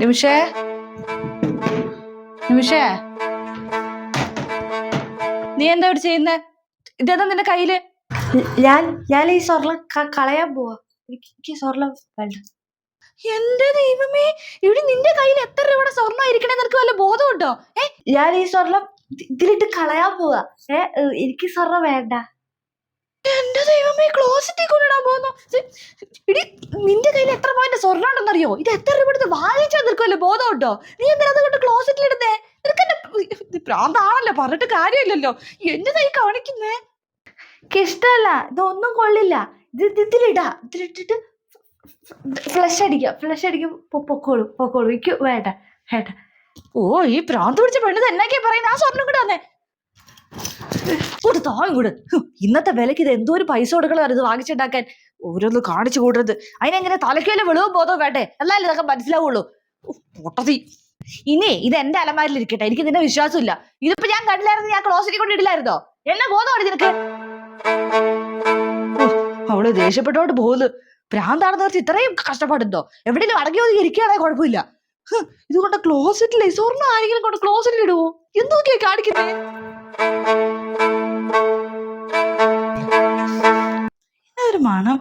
നിമിഷേ? നിമിഷേ? നീ എന്താ ഇവിടെ ചെയ്യുന്നേ? ഇതെന്താ നിന്റെ കയ്യിൽ? ഞാൻ ഞാൻ ഈ സ്വർണം കളയാൻ പോവാ. എനിക്ക് എനിക്ക് സ്വർണം വേണ്ട. എന്റെ ദൈവമേ ഇവിടെ നിന്റെ കയ്യിൽ എത്ര രൂപയുടെ സ്വർണം ഇരിക്കണേ നിനക്ക് വല്ല ബോധമുണ്ടോ? ഏ? ഞാൻ ഈ സ്വർണം ഇതിലിട്ട് കളയാൻ പോവാ. ഏ എനിക്ക് സ്വർണം വേണ്ട. എന്റെ ദൈവമേ ക്ലോസറ്റിൽ കൊണ്ടിടാൻ പോകുന്നു. ഇടി നിന്റെ കയ്യിൽ എത്ര സ്വർണം ഉണ്ടെന്നറിയോ ഇത് എത്ര രൂപ എടുത്ത് വാങ്ങിച്ചാൽ നിൽക്കുമല്ലോ ബോധം ബോധമുണ്ടോ? നീ എന്തിനാ അതുകൊണ്ട് ക്ലോസറ്റിൽ ഇടുന്നേ? നിനക്ക് എന്നെ ഇത് പ്രാന്താണല്ലോ പറഞ്ഞിട്ട് കാര്യമില്ലല്ലോ. എന്നതാ ഈ കാണിക്കുന്നേ? ഇഷ്ടമല്ല. ഇതൊന്നും കൊള്ളില്ല. ഇത് ഇത് ഇതിലിടാ ഇതിലിട്ടിട്ട് ഫ്ലഷ് അടിക്കുക ഫ്ലഷ് അടിക്കും. പൊക്കോളൂ. പൊക്കോളൂ. എനിക്ക് വേണ്ട. വേണ്ട. ഓ ഈ പ്രാന്ത് പിടിച്ച പെണ്ണ് തന്നെയൊക്കെയാ പറയുന്നത് ആ സ്വർണം കൂടെ വന്നേ കൂട്ട് ഇന്നത്തെ വിലക്ക് ഇത് എന്തോ ഒരു പൈസ കൊടുക്കണം ഇത് വാങ്ങിച്ചുണ്ടാക്കാൻ. ഓരോന്ന് കാണിച്ചു കൂട്ടരുത് അതിനെങ്ങനെ തലയ്ക്കല്ലേ വെളിവും ബോധവും വേണ്ടേ? എന്നാലും ഇതൊക്കെ മനസ്സിലാവുള്ളൂ. പൊട്ടതി. ഇനി ഇത് എന്റെ അലമാരിൽ ഇരിക്കട്ടെ. എനിക്ക് നിന്റെ വിശ്വാസമില്ല. ഇതിപ്പോ ഞാൻ കണ്ടില്ലായിരുന്നു ഞാൻ ക്ലോസിനെ കൊണ്ട് ഇടില്ലായിരുന്നോ? എന്നെ ബോധമാണ് നിനക്ക്. അവൾ ദേഷ്യപ്പെട്ടോണ്ട് പോകുന്നു. ഭ്രാന്താണെന്ന് വെച്ച് ഇത്രയും കഷ്ടപ്പാടുണ്ടോ? എവിടെയും അടങ്ങി ഒതുങ്ങി ഇരിക്കുകയാണെങ്കിൽ കുഴപ്പമില്ല. ഇതുകൊണ്ട് ക്ലോസറ്റിലെ സ്വർണം ആരെങ്കിലും കൊണ്ട് ക്ലോസറ്റിൽ ഇടുവോ? എന്തൊക്കെയാ കാണിക്കുന്നേ? മണം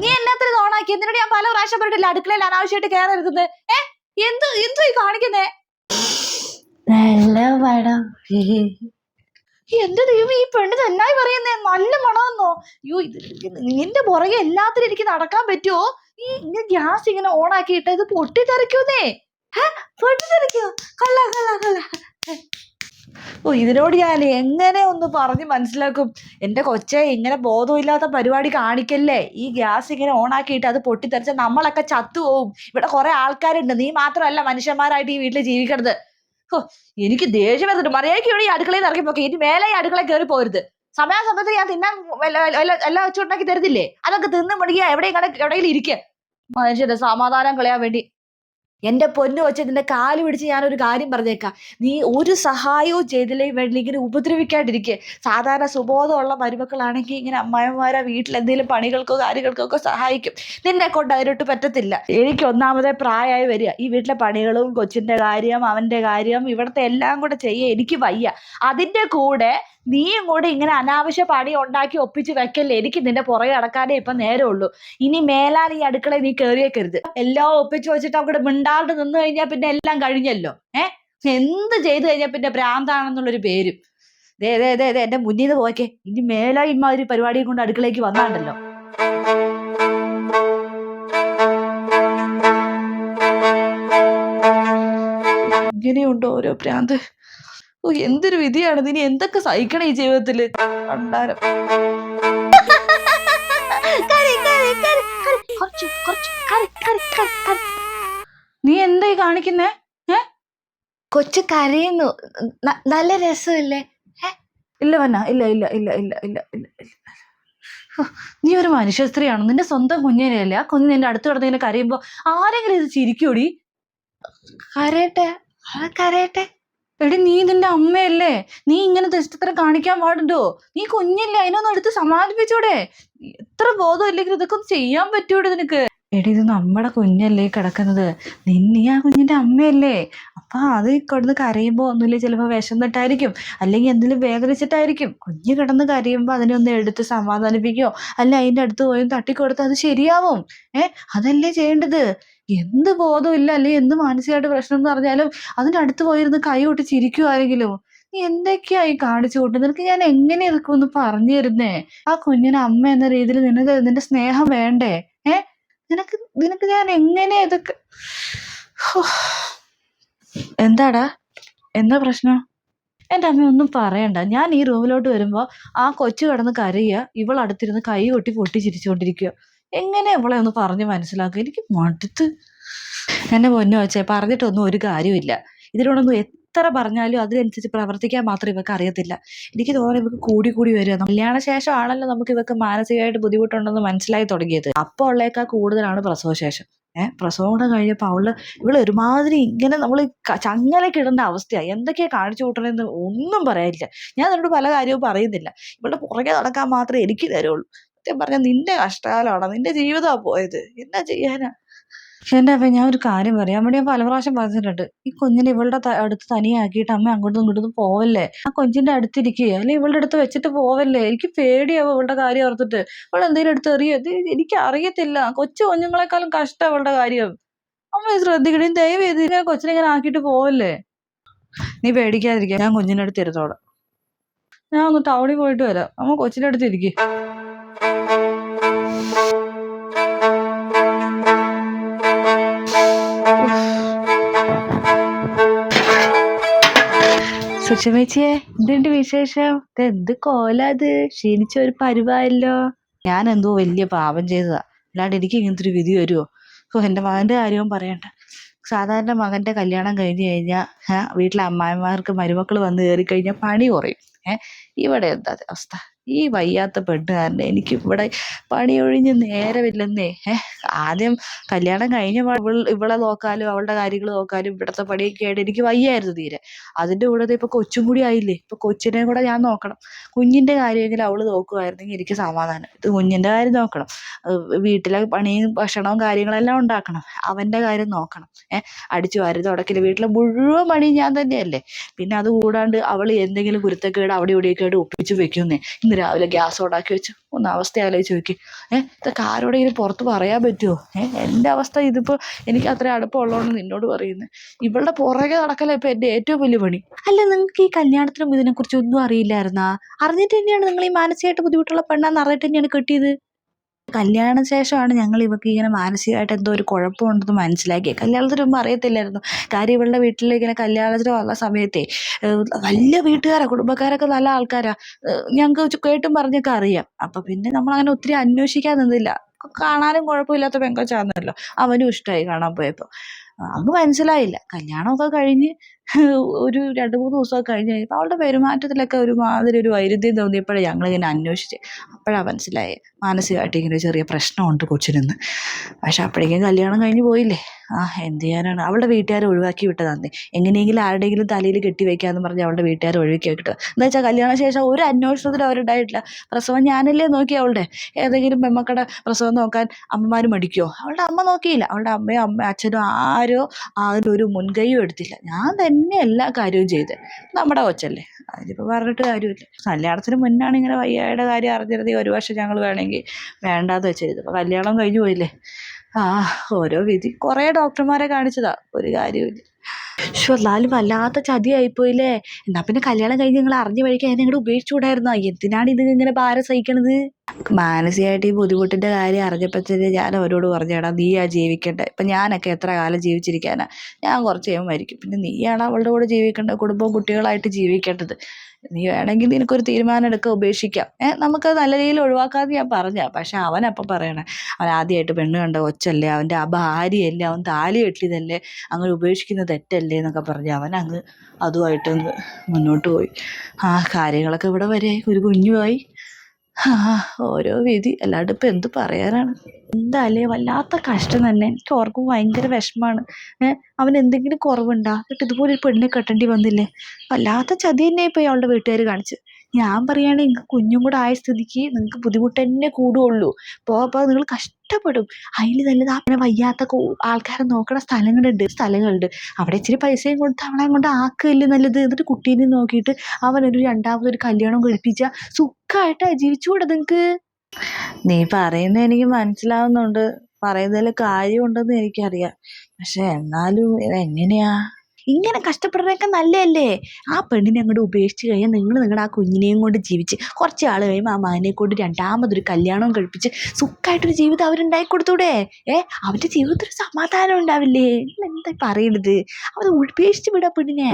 നീ എന്നാത്തിന് ഓണാക്കി? എന്തിനോട് ഞാൻ പല പ്രാവശ്യം പറഞ്ഞിട്ടില്ല അടുക്കളയിൽ അനാവശ്യമായിട്ട് കയറരുത് ഏ? എന്ത് എന്തു ഈ കാണിക്കുന്നേ? നല്ല പടം. എന്റെ ദൈവം ഈ പെണ്ണ് തന്നായി പറയുന്നേ? നല്ല മണമെന്നോ? അയ്യോ ഇത് നിന്റെ പുറകെ എല്ലാത്തിനും എനിക്ക് നടക്കാൻ പറ്റുമോ ഈ ഇങ്ങനെ ഗ്യാസ് ഇങ്ങനെ ഓണാക്കിയിട്ട് ഇത് പൊട്ടിത്തെറിക്കുന്നേ? പൊട്ടിത്തെറിക്കോ കള്ള കള്ള കൊള്ള. ഓ ഇതിനോട് ഞാൻ എങ്ങനെ ഒന്ന് പറഞ്ഞ് മനസ്സിലാക്കും? എന്റെ കൊച്ചെ ഇങ്ങനെ ബോധമില്ലാത്ത പരിപാടി കാണിക്കല്ലേ? ഈ ഗ്യാസ് ഇങ്ങനെ ഓണാക്കിയിട്ട് അത് പൊട്ടിത്തെറിച്ച നമ്മളൊക്കെ ചത്തുപോവും ഇവിടെ കുറെ ആൾക്കാരുണ്ട്. നീ മാത്രമല്ല മനുഷ്യന്മാരായിട്ട് ഈ വീട്ടിൽ ജീവിക്കണത്. ഓ എനിക്ക് ദേഷ്യം വരുന്നുണ്ട് മറിയാക്കി ഇവിടെ ഈ അടുക്കളയിൽ നിന്ന് പോക്കെ. ഇനി മേലെ ഈ അടുക്കള കയറി പോരുത്. സമയാസമയത്ത് ഞാൻ തിന്നാൻ എല്ലാം വെച്ചുണ്ടാക്കി തരുന്നില്ലേ? അതൊക്കെ തിന്ന് മുടിക്കുക എവിടെ എവിടെയെങ്കിലും ഇരിക്കുക മനുഷ്യന്റെ സമാധാനം കളയാൻ വേണ്ടി. എന്റെ പൊന്നു വെച്ച് നിന്റെ കാൽ പിടിച്ച് ഞാനൊരു കാര്യം പറഞ്ഞേക്കാം. നീ ഒരു സഹായവും ചെയ്തില്ലേ വേണ്ടി ഇങ്ങനെ ഉപദ്രവിക്കാണ്ടിരിക്കുക സാധാരണ സുബോധമുള്ള മരുമക്കളാണെങ്കിൽ ഇങ്ങനെ അമ്മായിമാരെ വീട്ടിൽ എന്തെങ്കിലും പണികൾക്കോ കാര്യങ്ങൾക്കോ ഒക്കെ സഹായിക്കും. നിന്നെ കൊണ്ട് അതിനൊട്ട് പറ്റത്തില്ല. എനിക്ക് ഒന്നാമതേ പ്രായമായി വരിക. ഈ വീട്ടിലെ പണികളും കൊച്ചിന്റെ കാര്യം അവന്റെ കാര്യം ഇവിടുത്തെ എല്ലാം കൂടെ ചെയ്യുക എനിക്ക് വയ്യ. അതിന്റെ കൂടെ നീയും കൂടെ ഇങ്ങനെ അനാവശ്യ പണി ഉണ്ടാക്കി ഒപ്പിച്ച് വെക്കല്ലേ? എനിക്ക് നിന്റെ പുറകെ നടക്കാനേ ഇപ്പൊ നേരമുള്ളൂ. ഇനി മേലാൽ ഈ അടുക്കളയിൽ നീ കയറിയേക്കരുത് എല്ലാം ഒപ്പിച്ച് വെച്ചിട്ട് അവിടെ മിണ്ടാണ്ട് നിന്ന് കഴിഞ്ഞാൽ പിന്നെ എല്ലാം കഴിഞ്ഞല്ലോ. ഏ? എന്ത് ചെയ്തു കഴിഞ്ഞാൽ പിന്നെ ഭ്രാന്താണെന്നുള്ളൊരു പേരും. ദേ ദേ ദേ ദേ എന്റെ മുന്നിൽ നിന്ന് പോക്കെ ഇനി മേലാ ഇമാതിരി പരിപാടിയും കൊണ്ട് അടുക്കളയ്ക്ക് വന്നാണ്ടല്ലോ. ഇങ്ങനെയുണ്ടോ ഓരോ ഭ്രാന്ത്? ഓ എന്തൊരു വിധിയാണ് ഇനി എന്തൊക്കെ സഹിക്കണം ഈ ജീവിതത്തിൽ നീ എന്തായി കാണിക്കുന്നേ? കൊച്ചു കരയുന്നു. നല്ല രസമില്ലേ? ഇല്ല വന്ന. ഇല്ല ഇല്ല ഇല്ല ഇല്ല ഇല്ല ഇല്ല ഇല്ല. നീ ഒരു മനുഷ്യ സ്ത്രീയാണ്? നിന്റെ സ്വന്തം കുഞ്ഞിനെയല്ലേ? ആ കുഞ്ഞ് നിന്റെ അടുത്ത് കിടന്നിങ്ങനെ കരയുമ്പോ ആരെങ്കിലും ഇത് ചിരിക്കൂടി കരയട്ടെ? കരയട്ടെ? എടി നീ നിന്റെ അമ്മയല്ലേ? നീ ഇങ്ങനെ ദുഷ്ടത്തരം കാണിക്കാൻ പാടുണ്ടോ? നീ കുഞ്ഞില്ലേ അതിനൊന്നും എടുത്ത് സമാധിപ്പിച്ചൂടെ എത്ര ബോധം ഇല്ലെങ്കിൽ ഇതൊക്കെ ചെയ്യാൻ പറ്റൂടെ നിനക്ക്? എടി ഇത് നമ്മുടെ കുഞ്ഞല്ലേ കിടക്കുന്നത്? നിന്നീ ആ കുഞ്ഞിന്റെ അമ്മയല്ലേ? അപ്പൊ അത് കിടന്ന് കരയുമ്പോ ഒന്നുമില്ല ചിലപ്പോ വിശന്നിട്ടായിരിക്കും അല്ലെങ്കിൽ എന്തെങ്കിലും വേദനിച്ചിട്ടായിരിക്കും. കുഞ്ഞ് കിടന്ന് കരയുമ്പോൾ അതിനെ ഒന്ന് എടുത്ത് സമാധാനിപ്പിക്കോ. അല്ല അതിന്റെ അടുത്ത് പോയി തട്ടിക്കൊടുത്ത് അത് ശരിയാവും. ഏ അതല്ലേ ചെയ്യേണ്ടത്? എന്ത് ബോധമില്ല അല്ലെ എന്ത് മാനസികമായിട്ട് പ്രശ്നം എന്ന് പറഞ്ഞാലും അതിന്റെ അടുത്ത് പോയിരുന്ന് കൈ കൊട്ടി നീ എന്തൊക്കെയാ ഈ കാണിച്ചു കൂട്ടുന്നത് നിനക്ക് ഞാൻ എങ്ങനെ ഇതൊക്കെ ഒന്ന് പറഞ്ഞു തരുന്നേ? ആ കുഞ്ഞിന് അമ്മ എന്ന രീതിയിൽ നിനക്ക് നിന്റെ സ്നേഹം വേണ്ടേ? നിനക്ക് നിനക്ക് ഞാൻ എങ്ങനെ ഇതൊക്കെ എന്താടാ? എന്താ പ്രശ്നം? എന്റെ അമ്മ ഒന്നും പറയണ്ട. ഞാൻ ഈ റൂമിലോട്ട് വരുമ്പോൾ ആ കൊച്ചു കിടന്ന് കരയുക ഇവൾ അടുത്തിരുന്ന് കൈ കൊട്ടി പൊട്ടി ചിരിച്ചുകൊണ്ടിരിക്കുക എങ്ങനെ ഇവളെ ഒന്ന് പറഞ്ഞ് മനസ്സിലാക്കുക? എനിക്ക് മടുത്ത്. എന്നെ പൊന്നു വെച്ചേ പറഞ്ഞിട്ടൊന്നും ഒരു കാര്യമില്ല ഇതിനോടൊന്നും എത്ര പറഞ്ഞാലും അതിനനുസരിച്ച് പ്രവർത്തിക്കാൻ മാത്രം ഇവർക്ക് അറിയത്തില്ല. എനിക്ക് തോന്നുന്നു ഇവർക്ക് കൂടി കൂടി വരിക. കല്യാണ ശേഷം ആണല്ലോ നമുക്ക് ഇവർക്ക് മാനസികമായിട്ട് ബുദ്ധിമുട്ടുണ്ടെന്ന് മനസ്സിലായി തുടങ്ങിയത്. അപ്പോൾ ഉള്ളേക്കാൾ കൂടുതലാണ് പ്രസവശേഷം. ഏഹ് പ്രസവം കൂടെ കഴിഞ്ഞപ്പോൾ അവൾ ഇവൾ ഒരുമാതിരി ഇങ്ങനെ നമ്മൾ ചങ്ങലക്കിടേണ്ട അവസ്ഥയാണ് എന്തൊക്കെയാ കാണിച്ചു കൂട്ടണമെന്ന് ഒന്നും പറയാനില്ല. ഞാൻ നിന്നോട് പല കാര്യവും പറയുന്നില്ല. ഇവളുടെ പുറകെ നടക്കാൻ മാത്രമേ എനിക്ക് തരുള്ളൂ. സത്യം പറഞ്ഞാൽ നിന്റെ കഷ്ടകാലമാണ് നിന്റെ ജീവിതമാണ് പോയത്. എന്നാ ചെയ്യാനാ? എന്റെ അപ്പൊ ഞാൻ ഒരു കാര്യം പറയാം. അമ്മയുടെ ഞാൻ പല പ്രാവശ്യം പറഞ്ഞിട്ടുണ്ട്. ഈ കുഞ്ഞിനെ ഇവളുടെ അടുത്ത് തനിയാക്കിയിട്ട് അമ്മ അങ്ങോട്ടും ഇങ്ങോട്ടും പോവല്ലേ? ആ കൊഞ്ചിന്റെ അടുത്തിരിക്കുക അല്ലെ ഇവളുടെ അടുത്ത് വെച്ചിട്ട് പോവല്ലേ? എനിക്ക് പേടിയാവും ഇവളുടെ കാര്യം ഓർത്തിട്ട്. ഇവൾ എന്തെങ്കിലും എടുത്ത് എറിയോ? എനിക്ക് അറിയത്തില്ല കൊച്ചു കുഞ്ഞുങ്ങളെക്കാളും കഷ്ടം ഇവളുടെ കാര്യം. അമ്മ ശ്രദ്ധിക്കണേ. ദയവ് ചെയ്ത് ഇതിനെ കൊച്ചിനെ ഇങ്ങനെ ആക്കിയിട്ട് പോവല്ലേ? നീ പേടിക്കാതിരിക്കുക ഞാൻ കുഞ്ഞിനടുത്ത് അടുത്ത് ഇരുത്തോളാം ഞാൻ ഒന്ന് ടൗണിൽ പോയിട്ട് വരാം. അമ്മ കൊച്ചിന്റെ അടുത്ത് ഇരിക്കും. സുഷമേച്ചിയെ എന്തുണ്ട് വിശേഷം? എന്ത് കോലത് ക്ഷീണിച്ച ഒരു പരുവായല്ലോ. ഞാൻ എന്തോ വലിയ പാപം ചെയ്തതാ. അല്ലാണ്ട് എനിക്ക് ഇങ്ങനത്തെ ഒരു വിധി വരുമോ ഓ എന്റെ മകന്റെ കാര്യവും പറയണ്ട. സാധാരണ മകന്റെ കല്യാണം കഴിഞ്ഞ് കഴിഞ്ഞാൽ വീട്ടിലെ അമ്മായിമാർക്ക് മരുമക്കൾ വന്ന് കയറി കഴിഞ്ഞാൽ പണി കുറയും. ഏഹ് ഇവിടെ എന്താ അവസ്ഥ? ഈ വയ്യാത്ത പെണ്ണ് കാരണം എനിക്ക് ഇവിടെ പണി ഒഴിഞ്ഞ് നേരമില്ലെന്നേ ആദ്യം കല്യാണം കഴിഞ്ഞ ഇവളെ നോക്കാനും അവളുടെ കാര്യങ്ങൾ നോക്കാനും ഇവിടുത്തെ പണിയൊക്കെ ആയിട്ട് എനിക്ക് വയ്യായിരുന്നു തീരെ. അതിന്റെ കൂടെ ഇപ്പൊ കൊച്ചും കൂടി ആയില്ലേ? ഇപ്പൊ കൊച്ചിനെ കൂടെ ഞാൻ നോക്കണം. കുഞ്ഞിന്റെ കാര്യമെങ്കിലും അവൾ നോക്കുമായിരുന്നെങ്കിൽ എനിക്ക് സമാധാനം. ഇത് കുഞ്ഞിന്റെ കാര്യം നോക്കണം. വീട്ടിലെ പണിയും ഭക്ഷണവും കാര്യങ്ങളെല്ലാം ഉണ്ടാക്കണം. അവന്റെ കാര്യം നോക്കണം. ഏഹ് അടിച്ചു വാരി തുടക്കില്ല. വീട്ടിലെ മുഴുവൻ പണിയും ഞാൻ തന്നെയല്ലേ? പിന്നെ അത് കൂടാണ്ട് അവൾ എന്തെങ്കിലും കുരുത്തക്കേട് അവിടെ ഇവിടെയൊക്കെ ആയിട്ട് ഒപ്പിച്ച് വെക്കുന്നേ. ഇന്ന് രാവിലെ ഗ്യാസ് ഓടാക്കി വെച്ചു. ഒന്ന് അവസ്ഥ ആലോചിച്ച് നോക്കി ഏഹ് ഇതൊക്കെ ആരോടെങ്കിലും പുറത്ത് പറയാൻ പറ്റുമോ ഏഹ് എന്റെ അവസ്ഥ ഇതിപ്പോൾ എനിക്ക് അത്ര അടുപ്പമുള്ളതുകൊണ്ട് നിന്നോട് പറയുന്നത് ഇവളുടെ പുറകെ നടക്കല ഇപ്പൊ എന്റെ ഏറ്റവും വലിയ പണി. അല്ല നിങ്ങൾക്ക് ഈ കല്യാണത്തിനും ഇതിനെക്കുറിച്ച് ഒന്നും അറിയില്ലായിരുന്നാ? അറിഞ്ഞിട്ട് തന്നെയാണ് നിങ്ങൾ ഈ മാനസികമായിട്ട് ബുദ്ധിമുട്ടുള്ള പെണ്ണാന്ന് അറിഞ്ഞിട്ട് തന്നെയാണ് കെട്ടിയത്? കല്യാണ ശേഷമാണ് ഞങ്ങൾ ഇവർക്ക് ഇങ്ങനെ മാനസികമായിട്ട് എന്തോ ഒരു കുഴപ്പമുണ്ടെന്ന് മനസ്സിലാക്കിയത് കല്യാണത്തിന് മുമ്പ് അറിയത്തില്ലായിരുന്നു. കാര്യം ഇവളുടെ വീട്ടിൽ ഇങ്ങനെ കല്യാണത്തിന് വന്ന സമയത്തെ വലിയ വീട്ടുകാരാ കുടുംബക്കാരൊക്കെ നല്ല ആൾക്കാരാ. ഏഹ് ഞങ്ങൾക്ക് കേട്ടും പറഞ്ഞൊക്കെ അറിയാം. അപ്പൊ പിന്നെ നമ്മൾ അങ്ങനെ ഒത്തിരി അന്വേഷിക്കാൻ നിന്നില്ല. കാണാനും കുഴപ്പമില്ലാത്ത പെങ്കൊച്ചാന്നല്ലോ. അവനും ഇഷ്ടമായി കാണാൻ പോയപ്പോൾ അന്ന് മനസ്സിലായില്ല. കല്യാണമൊക്കെ കഴിഞ്ഞ് ഒരു രണ്ട് മൂന്ന് ദിവസമൊക്കെ കഴിഞ്ഞ് കഴിഞ്ഞപ്പോൾ അവളുടെ പെരുമാറ്റത്തിലൊക്കെ ഒരുമാതിരി ഒരു വൈരുദ്ധ്യം തോന്നിയപ്പോഴേ ഞങ്ങളിങ്ങനെ അന്വേഷിച്ച്. അപ്പോഴാണ് മനസ്സിലായത് മാനസികമായിട്ട് ഇങ്ങനെ ചെറിയ പ്രശ്നമുണ്ട് കൊച്ചിനെന്ന്. പക്ഷെ അപ്പോഴേക്കും കല്യാണം കഴിഞ്ഞ് പോയില്ലേ? ആ എന്ത് ചെയ്യാനാണ്? അവളുടെ വീട്ടുകാരെ ഒഴിവാക്കി വിട്ടതാന്നേ എങ്ങനെയെങ്കിലും ആരുടെയെങ്കിലും തലയിൽ കെട്ടി വെക്കാന്ന് പറഞ്ഞ് അവളുടെ വീട്ടുകാരെ ഒഴിവാക്കി വിട്ടത് എന്ന് വെച്ചാൽ കല്യാണ ശേഷം ഒരു അന്വേഷണത്തിലും അവരുണ്ടായിട്ടില്ല. പ്രസവം ഞാനല്ലേ നോക്കി അവളുടെ? ഏതെങ്കിലും പെമ്മക്കടെ പ്രസവം നോക്കാൻ അമ്മമാർ മടിക്കുമോ അവളുടെ അമ്മ നോക്കിയില്ല. അവളുടെ അമ്മയോ അമ്മ അച്ഛനോ ആരോ അതിനൊരു മുൻകൈയും എടുത്തില്ല. ഞാൻ തന്നെ എല്ലാ കാര്യവും ചെയ്ത്. നമ്മുടെ കൊച്ചല്ലേ. അതിപ്പോൾ പറഞ്ഞിട്ട് കാര്യമില്ല. കല്യാണത്തിന് മുന്നാണ് ഇങ്ങനെ വയ്യായുടെ കാര്യം അറിഞ്ഞിരുന്നെങ്കിൽ ഒരു വർഷം ഞങ്ങൾ വേണമെങ്കിൽ വേണ്ടാന്ന് വെച്ചിരുന്നു. ഇപ്പോൾ കല്യാണം കഴിഞ്ഞു പോയില്ലേ? ആ ഓരോ വിധി. കുറേ ഡോക്ടർമാരെ കാണിച്ചതാ. ഒരു കാര്യമില്ല പക്ഷെ എന്നാലും വല്ലാത്ത ചതിയായിപ്പോയില്ലേ? എന്നാ പിന്നെ കല്യാണം കഴിഞ്ഞ് നിങ്ങൾ അറിഞ്ഞ വഴിക്ക് അതിനെ ഇങ്ങോട്ട് ഉപേക്ഷിച്ചുകൂടായിരുന്നോ? എന്തിനാണ് ഇത് ഇങ്ങനെ ഭാരം സഹിക്കണത്? മാനസികമായിട്ട് ഈ ബുദ്ധിമുട്ടിന്റെ കാര്യം അറിഞ്ഞപ്പോഴത്തേന് ഞാൻ അവരോട് പറഞ്ഞേടാ നീയാ ജീവിക്കണ്ട? ഇപ്പം ഞാനൊക്കെ എത്ര കാലം ജീവിച്ചിരിക്കാനാ? ഞാൻ കുറച്ച് കഴിയുമ്പോൾ മരിക്കും. പിന്നെ നീയാണ് അവളുടെ കൂടെ ജീവിക്കേണ്ടത് കുടുംബവും കുട്ടികളായിട്ട് ജീവിക്കേണ്ടത്. നീ വേണമെങ്കിൽ നിനക്കൊരു തീരുമാനം എടുക്കുക ഉപേക്ഷിക്കാം. ഏഹ് നമുക്ക് നല്ല രീതിയിൽ ഒഴിവാക്കാതെ ഞാൻ പറഞ്ഞ പക്ഷെ അവൻ അപ്പം പറയണേ അവൻ ആദ്യമായിട്ട് പെണ്ണ് കണ്ട കൊച്ചല്ലേ? അവന്റെ ആ ഭാര്യയല്ലേ? അവൻ താലി കെട്ടിയതല്ലേ? അങ്ങനെ ഉപേക്ഷിക്കുന്നത് തെറ്റല്ലേ? എന്നൊക്കെ പറഞ്ഞ് അവൻ അങ്ങ് അതുമായിട്ടൊന്ന് മുന്നോട്ട് പോയി. ആ കാര്യങ്ങളൊക്കെ ഇവിടെ വരെ ഒരു കുഞ്ഞുമായി. ആ ഓരോ വിധി. അല്ലാണ്ട് ഇപ്പം എന്ത് പറയാനാണ്? എന്തായാലേ വല്ലാത്ത കഷ്ടം തന്നെ. എനിക്ക് ഓർക്കും ഭയങ്കര വിഷമാണ്. ഏഹ് അവൻ എന്തെങ്കിലും കുറവുണ്ടാ? എന്നിട്ട് ഇതുപോലെ ഒരു പെണ്ണിനെ കെട്ടേണ്ടി വന്നില്ലേ? വല്ലാത്ത ചതി തന്നെ ഇപ്പോൾ അയാളുടെ വീട്ടുകാർ കാണിച്ച്. ഞാൻ പറയുകയാണെങ്കിൽ നിങ്ങൾക്ക് കുഞ്ഞും കൂടെ ആയ സ്ഥിതിക്ക് നിങ്ങൾക്ക് ബുദ്ധിമുട്ട് തന്നെ കൂടുകയുള്ളൂ അപ്പോൾ അപ്പോൾ നിങ്ങൾ കഷ്ടപ്പെടും. അതിൽ നല്ലത് അങ്ങനെ വയ്യാത്ത ആൾക്കാരെ നോക്കണ സ്ഥലങ്ങളുണ്ട് സ്ഥലങ്ങളുണ്ട്. അവിടെ ഇച്ചിരി പൈസയും കൊടുത്ത് അവളെ കൊണ്ട് ആക്കുകയല്ലേ നല്ലത്. എന്നിട്ട് കുട്ടീനെ നോക്കിയിട്ട് അവനൊരു രണ്ടാമതൊരു കല്യാണം കഴിപ്പിച്ച സുഖമായിട്ടാണ് ജീവിച്ചുകൂടെ നിങ്ങൾക്ക് നീ പറയുന്നത് എനിക്ക് മനസ്സിലാവുന്നുണ്ട്. പറയുന്നതിൽ കാര്യമുണ്ടെന്ന് എനിക്കറിയാം. പക്ഷെ എന്നാലും ഇതെങ്ങനെയാ ഇങ്ങനെ കഷ്ടപ്പെടുന്നതൊക്കെ നല്ലതല്ലേ? ആ പെണ്ണിനെ അങ്ങോട്ട് ഉപേക്ഷിച്ച് കഴിഞ്ഞാൽ നിങ്ങൾ നിങ്ങളുടെ ആ കുഞ്ഞിനെയും കൊണ്ട് ജീവിച്ച് കുറച്ച് ആൾ കഴിയുമ്പോൾ ആ മകനെ കൊണ്ട് രണ്ടാമതൊരു കല്യാണം കഴിപ്പിച്ച് സുഖമായിട്ടൊരു ജീവിതം അവരുണ്ടാക്കി കൊടുത്തൂടെ? ഏ? അവന്റെ ജീവിതത്തിൽ സമാധാനം ഉണ്ടാവില്ലേ? എന്താ പറയണത്? അവൻ ഉപേക്ഷിച്ച് വിടാ പെണ്ണിനെ.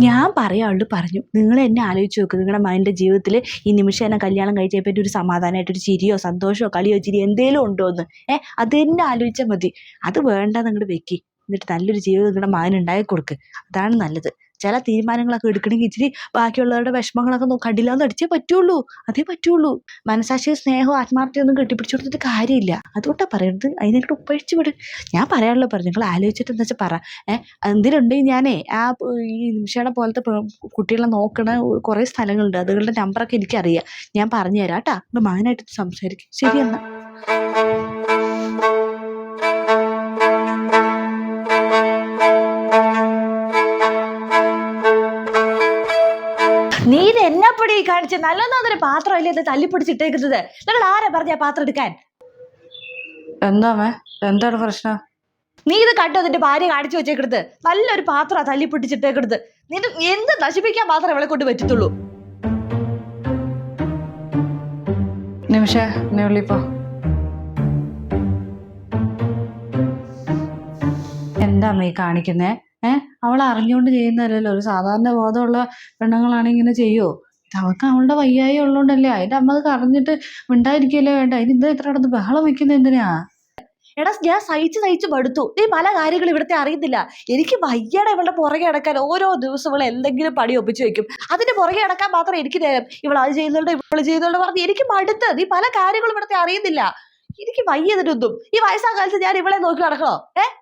ഞാൻ പറയാളോട് പറഞ്ഞു നിങ്ങൾ എന്നെ ആലോചിച്ച് നോക്ക്. നിങ്ങളുടെ മകന്റെ ജീവിതത്തിൽ ഈ നിമിഷം എന്നെ കല്യാണം കഴിച്ചാൽ പറ്റി ഒരു സമാധാനമായിട്ട് ഒരു ചിരിയോ സന്തോഷമോ കളിയോ ചിരി എന്തേലും ഉണ്ടോ എന്ന് ഏഹ് അത് തന്നെ ആലോചിച്ചാൽ മതി. അത് വേണ്ട നിങ്ങൾ വെക്കി. എന്നിട്ട് നല്ലൊരു ജീവിതം നിങ്ങളുടെ മകൻ ഉണ്ടാക്കി കൊടുക്ക്. അതാണ് നല്ലത്. ചില തീരുമാനങ്ങളൊക്കെ എടുക്കണമെങ്കിൽ ഇച്ചിരി ബാക്കിയുള്ളവരുടെ വിഷമങ്ങളൊക്കെ കണ്ടില്ല കണ്ടില്ലാന്ന് അടിച്ചേ പറ്റുള്ളൂ. അതേ പറ്റുള്ളൂ. മനസാക്ഷി സ്നേഹവും ആത്മാർത്ഥയൊന്നും കെട്ടിപ്പിടിച്ചു കൊടുത്തിട്ട് കാര്യമില്ല. അതുകൊണ്ടാണ് പറയുന്നത് അതിനായിട്ട് ഉപേക്ഷിച്ച് വിട്. ഞാൻ പറയാനുള്ള പറഞ്ഞു. നിങ്ങൾ ആലോചിച്ചിട്ട് എന്താ വെച്ചാൽ പറ. ഏഹ് എന്തിനുണ്ടെങ്കിൽ ഞാനേ? ആ ഈ നിമിഷയുടെ പോലത്തെ കുട്ടികളെ നോക്കണ കുറേ സ്ഥലങ്ങളുണ്ട്. അതുകളുടെ നമ്പറൊക്കെ എനിക്കറിയാം. ഞാൻ പറഞ്ഞു തരാം കേട്ടാ മകനായിട്ട് സംസാരിക്കും. ശരി എന്നാ. കാണിച്ച് പാത്രം പാത്രമല്ലേ ഇത് തല്ലിപ്പിടിച്ചിട്ടേക്കുന്നത്? നിങ്ങൾ ആരാ പറഞ്ഞ പാത്രം എടുക്കാൻ? എന്താ മേ? എന്താണ് പ്രശ്നം? നീ ഇത് കണ്ടോ നിന്റെ ഭാര്യ കാണിച്ചു വെച്ചേക്കരുത് നല്ലൊരു പാത്രം തല്ലിപ്പിടിച്ചിട്ടേക്കരുത് നിന്റെ എന്ത് നശിപ്പിക്കാൻ മാത്രം ഇവളെ കൊണ്ട് പറ്റത്തുള്ളൂ? നിമിഷ നീ വിളിപ്പോ എന്താ അമ്മ ഈ കാണിക്കുന്നേ? ഏഹ് അവൾ അറിഞ്ഞുകൊണ്ട് ചെയ്യുന്നതല്ലല്ലോ. ഒരു സാധാരണ ബോധമുള്ള പെണ്ണുങ്ങളാണെങ്കിൽ ഇങ്ങനെ ചെയ്യോ ഇത് അവൾക്ക് അവളുടെ വയ്യായി ഉള്ളതുകൊണ്ടല്ലേ അതിന്റെ അമ്മ അത് കറഞ്ഞിട്ട് മിണ്ടായിരിക്കല്ലേ വേണ്ട? അതിന് എന്താ ഇത്ര കിടന്ന് ബഹളം വെക്കുന്നത് എന്തിനാ? എടാ ഞാൻ സഹിച്ച് സഹിച്ച് മടുത്തു. നീ പല കാര്യങ്ങളും ഇവിടുത്തെ അറിയത്തില്ല. എനിക്ക് വയ്യാടെ ഇവളുടെ പുറകെ അടക്കാൻ ഓരോ ദിവസം ഇവളെ എന്തെങ്കിലും പണി ഒപ്പിച്ചു വെക്കും. അതിന്റെ പുറകെ അടക്കാൻ മാത്രം എനിക്ക് നേരം. ഇവൾ അത് ചെയ്യുന്നുണ്ട് ഇവൾ ചെയ്യുന്നുണ്ട് പറഞ്ഞു എനിക്ക് മടുത്ത്. നീ പല കാര്യങ്ങളും ഇവിടുത്തെ അറിയുന്നില്ല എനിക്ക് വയ്യതിനൊന്നും ഈ വയസ്സാ കാലത്ത് ഞാൻ ഇവളെ നോക്കി നടക്കണോ? ഏ? ഇത്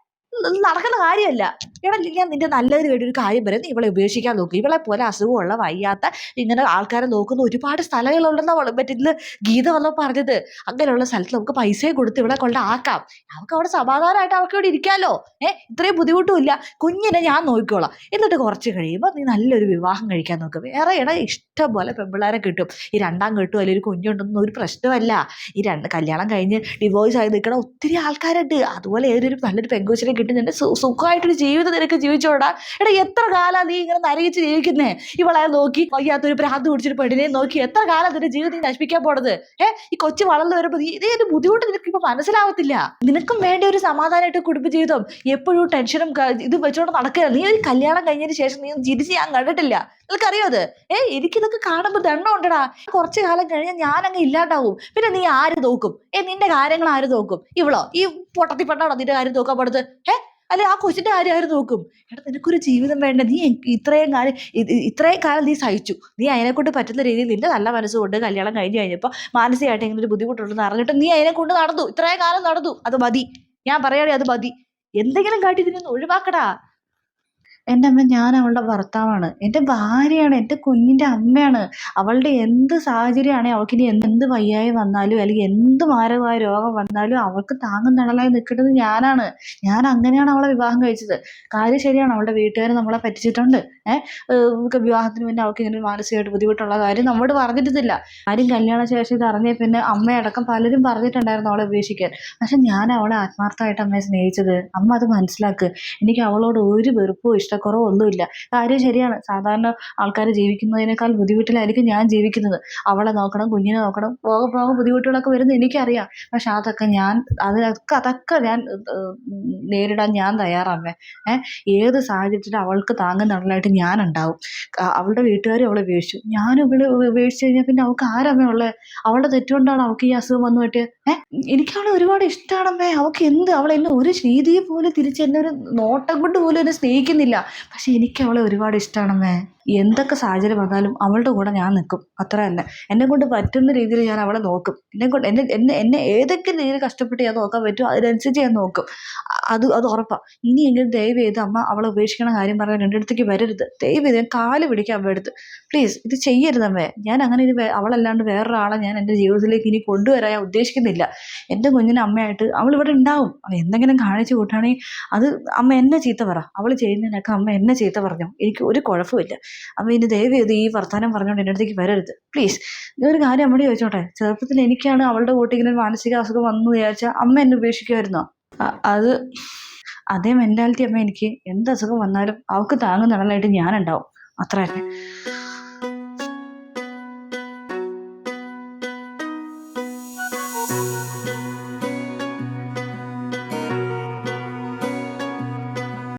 നടക്കുന്ന കാര്യമല്ല. എടാ ഞാൻ നിന്റെ നല്ലതിന് വേണ്ടി ഒരു കാര്യം പറയാം. നീ ഇവളെ ഉപേക്ഷിക്കാൻ നോക്കും. ഇവളെ പോലെ അസുഖമുള്ള വയ്യാത്ത ഇങ്ങനെ ആൾക്കാരെ നോക്കുന്ന ഒരുപാട് സ്ഥലങ്ങളുണ്ടെന്നാണ് പറ്റില്ല ഗീത വന്നോ പറഞ്ഞത്. അങ്ങനെയുള്ള സ്ഥലത്ത് നമുക്ക് പൈസയും കൊടുത്ത് ഇവളെ കൊണ്ട് ആക്കാം. അവൾക്ക് അവിടെ സമാധാനമായിട്ട് അവൾക്ക് ഇവിടെ ഇരിക്കാമല്ലോ ഏഹ് ഇത്രയും ബുദ്ധിമുട്ടുമില്ല. കുഞ്ഞിനെ ഞാൻ നോക്കിക്കോളാം. എന്നിട്ട് കുറച്ച് കഴിയുമ്പോൾ നീ നല്ലൊരു വിവാഹം കഴിക്കാൻ നോക്ക്. വേറെ ഇട ഇഷ്ടം പോലെ പെമ്പിള്ളേരെ കിട്ടും. ഈ രണ്ടാം കെട്ടും അല്ലെങ്കിൽ ഒരു കുഞ്ഞുണ്ടെന്നൊന്നും ഒരു പ്രശ്നമല്ല. ഈ രണ്ട് കല്യാണം കഴിഞ്ഞ് ഡിവോഴ്സ് ആയി നിൽക്കണ ഒത്തിരി ആൾക്കാരുണ്ട്. അതുപോലെ ഏതൊരു നല്ലൊരു പെങ്കുച്ചിനെ കിട്ടി നിന്റെ സു- സുഖമായിട്ടൊരു ജീവിതം നിനക്ക് ജീവിച്ചോടാ. എടാ എത്ര കാലം നീ ഇങ്ങനെ നരകിച്ച് ജീവിക്കുന്നേ? ഇവളെ നോക്കി വയ്യാത്തൊരു ഭ്രാന്ത് പിടിച്ചിട്ട് പെണ്ണിനെ നോക്കി എത്ര കാലം നിന്റെ ജീവിതം നശിപ്പിക്കാൻ പോണത്? ഏഹ് ഈ കൊച്ചു വളർന്നു വരുമ്പോൾ ഇതേ ഒരു ബുദ്ധിമുട്ട് നിനക്ക് ഇപ്പൊ മനസ്സിലാവത്തില്ല. നിനക്കും വേണ്ട ഒരു സമാധാനമായിട്ട് കുടുംബ ജീവിതം എപ്പോഴും ടെൻഷനും ഇത് വെച്ചോണ്ട് നടക്കുക നീ ഒരു കല്യാണം കഴിഞ്ഞതിന് ശേഷം നീ ചിരിച്ച് ഞാൻ കണ്ടിട്ടില്ല. നിനക്കറിയോ അത് ഏ എനിക്കിതൊക്കെ കാണുമ്പോൾ ദണ്ണം ഉണ്ടടാ. കുറച്ച് കാലം കഴിഞ്ഞാൽ ഞാൻ അങ്ങ് ഇല്ലാണ്ടാവും. പിന്നെ നീ ആര് നോക്കും? ഏ നിന്റെ കാര്യങ്ങൾ ആര് നോക്കും? ഇവളോ? ഈ പൊട്ടത്തി പെണ്ണാണോ നിന്റെ കാര്യം നോക്കാൻ പോണത്? ഏ അല്ലെ ആ കൊച്ചിന്റെ കാര്യം ആര് നോക്കും? എടാ നിനക്കൊരു ജീവിതം വേണ്ട. നീ ഇത്രയും കാലം ഇത് ഇത്രയും കാലം നീ സഹിച്ചു. നീ അതിനെ കൊണ്ട് പറ്റുന്ന രീതിയിൽ നിന്റെ നല്ല മനസ്സുകൊണ്ട് കല്യാണം കഴിഞ്ഞ് കഴിഞ്ഞപ്പോ മാനസികമായിട്ട് ഇങ്ങനെ ഒരു ബുദ്ധിമുട്ടുണ്ടെന്ന് അറിഞ്ഞിട്ട് നീ അതിനെ കൊണ്ട് നടന്നു. ഇത്രയും കാലം നടന്നു. അത് മതി. ഞാൻ പറയാതെ അത് മതി. എന്തെങ്കിലും കാട്ടി ഇതിനൊന്ന് ഒഴിവാക്കടാ. എന്റെ അമ്മ ഞാൻ അവളുടെ ഭർത്താവാണ്. എന്റെ ഭാര്യയാണ് എന്റെ കുഞ്ഞിന്റെ അമ്മയാണ്. അവളുടെ എന്ത് സാഹചര്യമാണെങ്കിൽ അവൾക്ക് ഇനി എന്ത് വയ്യായി വന്നാലും അല്ലെങ്കിൽ എന്ത് മാരകമായ രോഗം വന്നാലും അവൾക്ക് താങ്ങും തണലായി നിൽക്കേണ്ടത് ഞാനാണ്. ഞാൻ അങ്ങനെയാണ് അവളെ വിവാഹം കഴിച്ചത്. കാര്യം ശരിയാണ് അവളുടെ വീട്ടുകാർ നമ്മളെ പറ്റിച്ചിട്ടുണ്ട്. ഏഹ് വിവാഹത്തിന് മുന്നേ അവൾക്ക് ഇങ്ങനെ മാനസികമായിട്ട് ബുദ്ധിമുട്ടുള്ള കാര്യം നമ്മോട് പറഞ്ഞിട്ടില്ല. ആരും കല്യാണ ശേഷം ഇത് അറിഞ്ഞ പിന്നെ അമ്മയടക്കം പലരും പറഞ്ഞിട്ടുണ്ടായിരുന്നു അവളെ ഉപേക്ഷിക്കാൻ. പക്ഷെ ഞാൻ അവളെ ആത്മാർത്ഥമായിട്ട് അമ്മയെ സ്നേഹിച്ചത്. അമ്മ അത് മനസ്സിലാക്കുക എനിക്ക് അവളോട് ഒരു വെറുപ്പോ ഇഷ്ടക്കുറവോ ഒന്നുമില്ല കാര്യം ശരിയാണ് സാധാരണ ആൾക്കാർ ജീവിക്കുന്നതിനേക്കാൾ ബുദ്ധിമുട്ടിലായിരിക്കും ഞാൻ ജീവിക്കുന്നത്. അവളെ നോക്കണം കുഞ്ഞിനെ നോക്കണം പോകെ പോകെ ബുദ്ധിമുട്ടുകളൊക്കെ വരുന്നത് എനിക്കറിയാം. പക്ഷെ അതൊക്കെ ഞാൻ അതിനൊക്കെ അതൊക്കെ ഞാൻ നേരിടാൻ ഞാൻ തയ്യാറാവേ ഏഹ് ഏത് സാഹചര്യത്തിലും അവൾക്ക് താങ്ങും തണലായിട്ട് ഞാൻ ഉണ്ടാവും അവളുടെ വീട്ടുകാരും അവളെ ഉപേക്ഷിച്ചു. ഞാനും ഇവിടെ ഉപേക്ഷിച്ച് കഴിഞ്ഞാൽ പിന്നെ അവൾക്ക് ആരമ്മ ഉള്ളത് അവളുടെ തെറ്റുകൊണ്ടാണ് അവൾക്ക് ഈ അസുഖം വന്നു പറ്റിയത് ഏഹ് എനിക്കവളെ ഒരുപാട് ഇഷ്ടമാണമ്മേ അവൾക്ക് എന്ത് അവൾ എന്നെ ഒരു രീതിയിൽ പോലും തിരിച്ച് എന്നെ ഒരു നോട്ടം കൊണ്ട് പോലും എന്നെ സ്നേഹിക്കുന്നില്ല. പക്ഷെ എനിക്ക് അവളെ ഒരുപാട് ഇഷ്ടമാണമ്മേ എന്തൊക്കെ സാഹചര്യം വന്നാലും അവളുടെ കൂടെ ഞാൻ നിൽക്കും. അത്ര തന്നെ. എന്നെ കൊണ്ട് പറ്റുന്ന രീതിയിൽ ഞാൻ അവളെ നോക്കും. എന്നെ കൊണ്ട് എന്നെ എന്നെ എന്നെ ഏതൊക്കെ രീതിയിൽ കഷ്ടപ്പെട്ട് ഞാൻ നോക്കാൻ പറ്റുമോ അതിനനുസരിച്ച് ഞാൻ നോക്കും. അത് അത് ഉറപ്പാണ് ഇനിയെങ്കിലും ദയവ് ചെയ്ത് അമ്മ അവളെ ഉപേക്ഷിക്കണ കാര്യം പറഞ്ഞാൽ എന്റെ അടുത്തേക്ക് വരരുത്. ദയവ് ചെയ്ത് ഞാൻ കാൽ പിടിക്കാം അമ്മ എടുത്ത് പ്ലീസ് ഇത് ചെയ്യരുത് അമ്മേ. ഞാൻ അങ്ങനെ വേ- അവളല്ലാണ്ട് വേറൊരാളെ ഞാൻ എന്റെ ജീവിതത്തിലേക്ക് ഇനി കൊണ്ടുവരാൻ ഞാൻ ഉദ്ദേശിക്കുന്നില്ല. എന്റെ കുഞ്ഞിന് അമ്മയായിട്ട് അവൾ ഇവിടെ ഉണ്ടാവും. അവൾ എന്തെങ്കിലും കാണിച്ചു കൂട്ടാണെങ്കിൽ അത് അമ്മ എന്നെ ചീത്ത പറ. അവൾ ചെയ്യുന്നതിനൊക്കെ അമ്മ എന്നെ ചീത്ത പറഞ്ഞു. എനിക്ക് ഒരു കുഴപ്പമില്ല. അമ്മ ഇനി ദയവ് ചെയ്ത് ഈ വർത്തമാനം പറഞ്ഞുകൊണ്ട് എന്റെ അടുത്തേക്ക് വരരുത്. പ്ലീസ് ഒരു കാര്യം അമ്മയോട് ചോദിച്ചോട്ടെ? ചെറുപ്പത്തിൽ എനിക്കാണ് അവളുടെ കൂട്ടി ഇങ്ങനെ ഒരു മാനസിക അസുഖം വന്നു വിചാരിച്ചാൽ അമ്മ എന്നെ ഉപേക്ഷിക്കുമായിരുന്നോ? അത് അതേ മെന്റാലിറ്റി അമ്മ എനിക്ക്. എന്ത് അസുഖം വന്നാലും അവൾക്ക് താങ്ങുന്ന തണലായിട്ട് ഞാനുണ്ടാവും. അത്ര. തന്നെ